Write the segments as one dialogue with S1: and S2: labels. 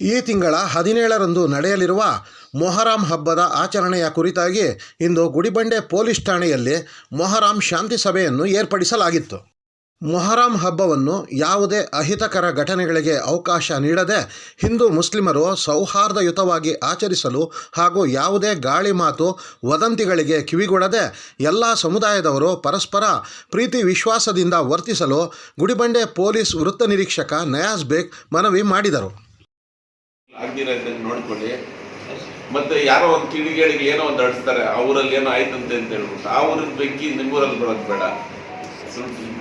S1: ಈ ತಿಂಗಳ ಹದಿನೇಳರಂದು ನಡೆಯಲಿರುವ ಮೊಹರಾಂ ಹಬ್ಬದ ಆಚರಣೆಯ ಕುರಿತಾಗಿ ಇಂದು ಗುಡಿಬಂಡೆ ಪೊಲೀಸ್ ಠಾಣೆಯಲ್ಲಿ ಮೊಹರಾಂ ಶಾಂತಿ ಸಭೆಯನ್ನು ಏರ್ಪಡಿಸಲಾಗಿತ್ತು. ಮೊಹರಾಂ ಹಬ್ಬವನ್ನು ಯಾವುದೇ ಅಹಿತಕರ ಘಟನೆಗಳಿಗೆ ಅವಕಾಶ ನೀಡದೆ ಹಿಂದೂ ಮುಸ್ಲಿಮರು ಸೌಹಾರ್ದಯುತವಾಗಿ ಆಚರಿಸಲು ಹಾಗೂ ಯಾವುದೇ ಗಾಳಿ ಮಾತು ವದಂತಿಗಳಿಗೆ ಕಿವಿಗೊಡದೆ ಎಲ್ಲ ಸಮುದಾಯದವರು ಪರಸ್ಪರ ಪ್ರೀತಿ ವಿಶ್ವಾಸದಿಂದ ವರ್ತಿಸಲು ಗುಡಿಬಂಡೆ ಪೊಲೀಸ್ ವೃತ್ತ ನಿರೀಕ್ಷಕ ನಯಾಜ್ ಬೇಗ್ ಮನವಿ ಮಾಡಿದರು.
S2: ಆಗ್ದಿರ ಇದ್ದಂಗೆ ನೋಡ್ಕೊಳ್ಳಿ. ಮತ್ತೆ ಯಾರೋ ಒಂದು ಕಿಡಿಗೇಳಿಗೆ ಏನೋ ಒಂದು ಅಡಿಸ್ತಾರೆ, ಆ ಊರಲ್ಲಿ ಏನೋ ಆಯ್ತಂತೆ ಅಂತ ಹೇಳ್ಬಿಟ್ಟು. ಆ ಊರಿನ ಬೆಂಕಿ ನಿಮ್ಮೂರಲ್ಲಿ ಬರೋದು ಬೇಡ.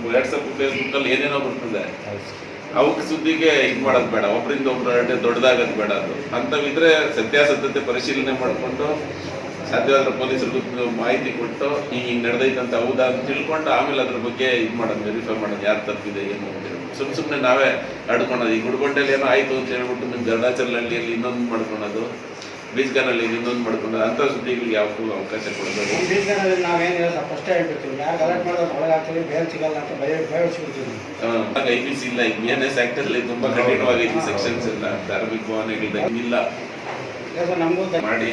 S2: ವಾಟ್ಸಪ್ ಫೇಸ್ಬುಕ್ ಅಲ್ಲಿ ಏನೇನೋ ಬರ್ತದೆ. ಅವಕ್ಕೆ ಸುದ್ದಿಗೆ ಇದು ಮಾಡೋದು ಬೇಡ. ಒಬ್ಬರಿಂದ ಒಬ್ಬರ ದೊಡ್ಡದಾಗೋದು ಬೇಡ ಅದು. ಅಂತವಿದ್ರೆ ಸತ್ಯಾಸತ್ಯತೆ ಪರಿಶೀಲನೆ ಮಾಡಿಕೊಂಡು ಸಾಧ್ಯವಾದ್ರೆ ಪೊಲೀಸರು ಮಾಹಿತಿ ಕೊಟ್ಟು ಹಿಂಗೆ ನಡೆದೈತೆ ಅಂತ ಹೌದಾ? ಅಂತ ತಿಳ್ಕೊಂಡು ಆಮೇಲೆ ಅದ್ರ ಬಗ್ಗೆ ಇದು ಮಾಡೋದು ವೆರಿಫೈ ಮಾಡೋದು ಯಾರು ತಪ್ಪಿದೆ ಏನು ಸುಮ್ಮನೆ ಸುಮ್ ಸುಮ್ಮನೆ ನಾವೇ ಆಡ್ಕೊಳೋದು. ಈ ಗುಡ್ಗೊಂಡಲ್ಲಿ ಏನೋ ಆಯ್ತು ಅಂತ ಹೇಳ್ಬಿಟ್ಟು ನಿಮ್ಮ ಗರುಡಾಚಲಹಳ್ಳಿಯಲ್ಲಿ ಇನ್ನೊಂದು ಮಾಡ್ಕೊಳೋದು ಬೀಜ್ಗಾನಲ್ಲಿ ಇನ್ನೊಂದು ಮಾಡ್ಕೊಂಡು ಅಂತ ಸುದ್ದಿಗಳಿಗೆ ಯಾವಾಗೂ ಅವಕಾಶ ಕೊಡಬೇಕು?
S3: ಬೀಜ್ಗಾನಲ್ಲಿ ನಾವೇನಿಲ್ಲ ಫಸ್ಟೇ ಹೇಳ್ಬಿಡ್ತೀವಿ. ಯಾರು ಬೇರೆ ಸಿಗಲ್ಲ ಅಂತ ಭಯ ಭಯ
S2: ಐ ಪಿ ಸಿ ಇಲ್ಲ. ಈಗ ಬಿ ಎನ್ ಎಸ್ ಆಕ್ಟ್ ಅಲ್ಲಿ ತುಂಬಾ ಕಠಿಣವಾಗೈತಿ ಸೆಕ್ಷನ್ಸ್ ಎಲ್ಲ ಧಾರ್ಮಿಕ ಭಾವನೆಗಳಿಲ್ಲ ಇಲ್ಲ
S3: ನಮಗೂ
S2: ಮಾಡಿ.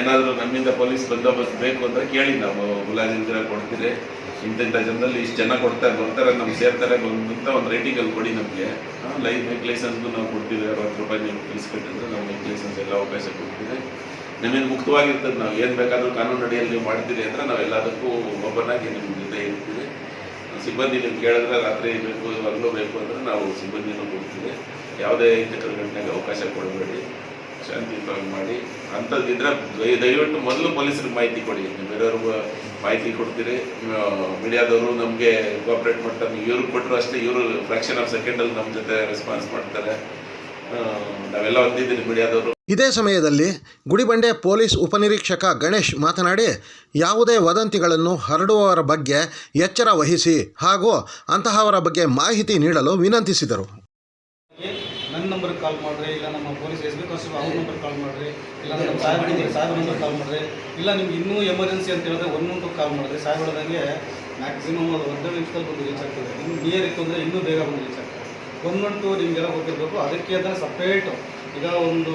S2: ಏನಾದ್ರು ನಮ್ಮಿಂದ ಪೊಲೀಸ್ ಬಂದೋಬಸ್ತ್ ಬೇಕು ಅಂದರೆ ಕೇಳಿ ನಾವು ಮುಲಾಜಿಂದ್ರ ಕೊಡ್ತೀರಿ. ಇಂತಿಂಥ ಜನರಲ್ಲಿ ಇಷ್ಟು ಜನ ಕೊಡ್ತಾರೆ ಬರ್ತಾರೆ ನಮ್ಗೆ ಸೇರ್ತಾರೆ. ಬಂದಂತ ಒಂದು ರೇಟಿಂಗ್ ಅಲ್ಲಿ ಕೊಡಿ ನಮಗೆ. ಲೈಫ್ ಬೈಕ್ ಲೈಸೆನ್ಸ್ಗೂ ನಾವು ಕೊಡ್ತೀವಿ. ಅರವತ್ತು ರೂಪಾಯಿ ನೀವು ಫೀಸ್ ಕಟ್ಟಿದ್ರೆ ನಾವು ಬೈಕ್ ಲೈಸೆನ್ಸ್ ಎಲ್ಲ ಅವಕಾಶ ಕೊಡ್ತೀವಿ ನಿಮಗೆ ಮುಕ್ತವಾಗಿರ್ತದೆ ನಾವು. ಏನು ಬೇಕಾದರೂ ಕಾನೂನು ಅಡಿಯಲ್ಲಿ ನೀವು ಮಾಡ್ತೀರಿ ಅಂದರೆ ನಾವು ಎಲ್ಲದಕ್ಕೂ ಒಬ್ಬನಾಗಿ ನಿಮ್ಮ ಜೊತೆ ಇರ್ತೀವಿ. ಸಿಬ್ಬಂದಿ ನೀವು ಕೇಳಿದ್ರೆ ರಾತ್ರಿ ಬೇಕು ಹಗಲು ಬೇಕು ಅಂದರೆ ನಾವು ಸಿಬ್ಬಂದಿನೂ ಕೊಡ್ತೀವಿ. ಯಾವುದೇ ಘಟನೆಗೆ ಅವಕಾಶ ಕೊಡಬೇಡಿ. ಶಾಂತಿಯುತವಾಗಿ ಮಾಡಿ. ಅಂಥದ್ದಿದ್ರೆ ದಯ- ದಯವಿಟ್ಟು ಮೊದಲು ಪೊಲೀಸರಿಗೆ ಮಾಹಿತಿ ಕೊಡಿ. ಬೇರೆಯವ್ರಿಗೂ ಮಾಹಿತಿ ಕೊಡ್ತೀರಿ. ಮೀಡಿಯಾದವರು ನಮಗೆ ಕೋಆಪ್ರೇಟ್ ಮಾಡ್ತಾರೆ. ಇವ್ರಿಗೆ ಕೊಟ್ಟರು ಅಷ್ಟೇ, ಇವರು ಫ್ರಾಕ್ಷನ್ ಆಫ್ ಸೆಕೆಂಡಲ್ಲಿ ನಮ್ಮ ಜೊತೆ ರೆಸ್ಪಾನ್ಸ್ ಮಾಡ್ತಾರೆ. ನಾವೆಲ್ಲ ಹೊಂದಿದ್ದೀರಿ ಮೀಡಿಯಾದವರು.
S1: ಇದೇ ಸಮಯದಲ್ಲಿ ಗುಡಿಬಂಡೆ ಪೊಲೀಸ್ ಉಪನಿರೀಕ್ಷಕ ಗಣೇಶ್ ಮಾತನಾಡಿ, ಯಾವುದೇ ವದಂತಿಗಳನ್ನು ಹರಡುವವರ ಬಗ್ಗೆ ಎಚ್ಚರ ವಹಿಸಿ ಹಾಗೂ ಅಂತಹವರ ಬಗ್ಗೆ ಮಾಹಿತಿ ನೀಡಲು ವಿನಂತಿಸಿದರು.
S3: ನನ್ನ ನಂಬರ್ಗೆ ಕಾಲ್ ಮಾಡ್ರಿ ಇಲ್ಲ ನಮ್ಮ ಪೊಲೀಸ್ ಎಸ್ ಬಿ ಕಾನ್ಸ್ಟೇಬಲ್ ಅವ್ರ ನಂಬರ್ ಕಾಲ್ ಮಾಡ್ರಿ ಇಲ್ಲ ನಮ್ಮ ಸಾಹೇಬ್ ನಂಬರ್ ನಂಬರ್ ಕಾಲ್ ಮಾಡ್ರಿ ಇಲ್ಲ ನಿಮ್ಗೆ ಇನ್ನೂ ಎಮರ್ಜೆನ್ಸಿ ಅಂತ ಹೇಳಿದ್ರೆ ಒನ್ ಒನ್ ಕಾಲ್ ಮಾಡಿರಿ. ಸಾಹೇಬ್ ಹೇಳ್ದಂಗೆ ಮ್ಯಾಕ್ಸಿಮಮ್ ಅದು ಒಂದು ನಿಮಿಷದಲ್ಲಿ ಬಂದು ರೀಚ್ ಆಗ್ತದೆ. ನಿಮ್ಗೆ ನಿಯರ್ ಇತ್ತು ಅಂದರೆ ಇನ್ನೂ ಬೇಗ ಬಂದು ರೀಚ್ ಆಗ್ತದೆ. ಒನ್ ಒನ್ ಟು ನಿಮಗೆಲ್ಲ ಗೊತ್ತಿರಬೇಕು. ಅದಕ್ಕೆ ಅಂತ ಸಪ್ರೇಟ್ ಈಗ ಒಂದು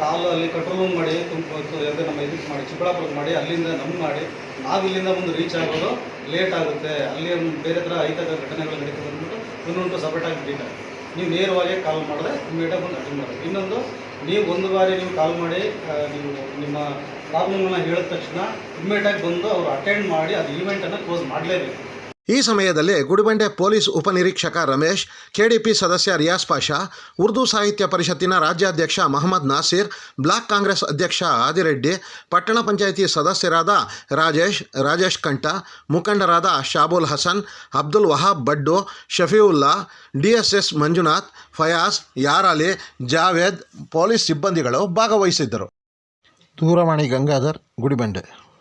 S3: ಕಾಲು ಅಲ್ಲಿ ಕಂಟ್ರೋಲ್ ರೂಮ್ ಮಾಡಿ ತುಂಬ ಯಾವುದೇ ನಮ್ಮ ಇದಕ್ಕೆ ಮಾಡಿ ಚಿಕ್ಕಬಳ್ಳಾಪುರಕ್ಕೆ ಮಾಡಿ ಅಲ್ಲಿಂದ ನಮ್ಗೆ ಮಾಡಿ ನಾವು ಇಲ್ಲಿಂದ ಒಂದು ರೀಚ್ ಆಗೋದು ಲೇಟ್ ಆಗುತ್ತೆ. ಅಲ್ಲಿ ಬೇರೆ ಥರ ಐತಕ ಘಟನೆಗಳು ನಡೀತದೆ ಅಂದ್ಬಿಟ್ಟು ಒನ್ ಒನ್ ಟು ಸಪ್ರೇಟಾಗಿ ನಡೀತಾರೆ ನೀವು ನೇರವಾಗಿ ಕಾಲ್ ಮಾಡಿದ್ರೆ ಇಮಿಡಿಯೇಟಾಗಿ ಬಂದು ಅಟೆಂಡ್ ಮಾಡೋದು. ಇನ್ನೊಂದು, ನೀವು ಒಂದು ಬಾರಿ ನೀವು ಕಾಲ್ ಮಾಡಿ ನೀವು ನಿಮ್ಮ ಪ್ರಾಬ್ಲಮ್ನ ಹೇಳಿದ ತಕ್ಷಣ ಇಮಿಡಿಯೇಟಾಗಿ ಬಂದು ಅವರು ಅಟೆಂಡ್ ಮಾಡಿ, ಅದು ಈವೆಂಟನ್ನು ಕ್ಲೋಸ್ ಮಾಡಲೇಬೇಕು.
S1: ಈ ಸಮಯದಲ್ಲಿ ಗುಡಿಬಂಡೆ ಪೊಲೀಸ್ ಉಪನಿರೀಕ್ಷಕ ರಮೇಶ್, ಕೆಡಿಪಿ ಸದಸ್ಯ ರಿಯಾಸ್ ಪಾಷಾ, ಉರ್ದು ಸಾಹಿತ್ಯ ಪರಿಷತ್ತಿನ ರಾಜ್ಯಾಧ್ಯಕ್ಷ ಮಹಮ್ಮದ್ ನಾಸೀರ್, ಬ್ಲಾಕ್ ಕಾಂಗ್ರೆಸ್ ಅಧ್ಯಕ್ಷ ಆದಿರೆಡ್ಡಿ, ಪಟ್ಟಣ ಪಂಚಾಯಿತಿ ಸದಸ್ಯರಾದ ರಾಜೇಶ್ ರಾಜೇಶ್ ಕಂಠ, ಮುಖಂಡರಾದ ಶಾಬುಲ್ ಹಸನ್, ಅಬ್ದುಲ್ ವಹಾಬ್ ಬಡ್ಡು, ಶಫೀವುಲ್ಲಾ, ಡಿಎಸ್ಎಸ್ ಮಂಜುನಾಥ್, ಫಯಾಜ್ ಯಾರಾಲಿ ಜಾವೇದ್, ಪೊಲೀಸ್ ಸಿಬ್ಬಂದಿಗಳು ಭಾಗವಹಿಸಿದ್ದರು. ದೂರವಾಣಿ ಗಂಗಾಧರ್, ಗುಡಿಬಂಡೆ.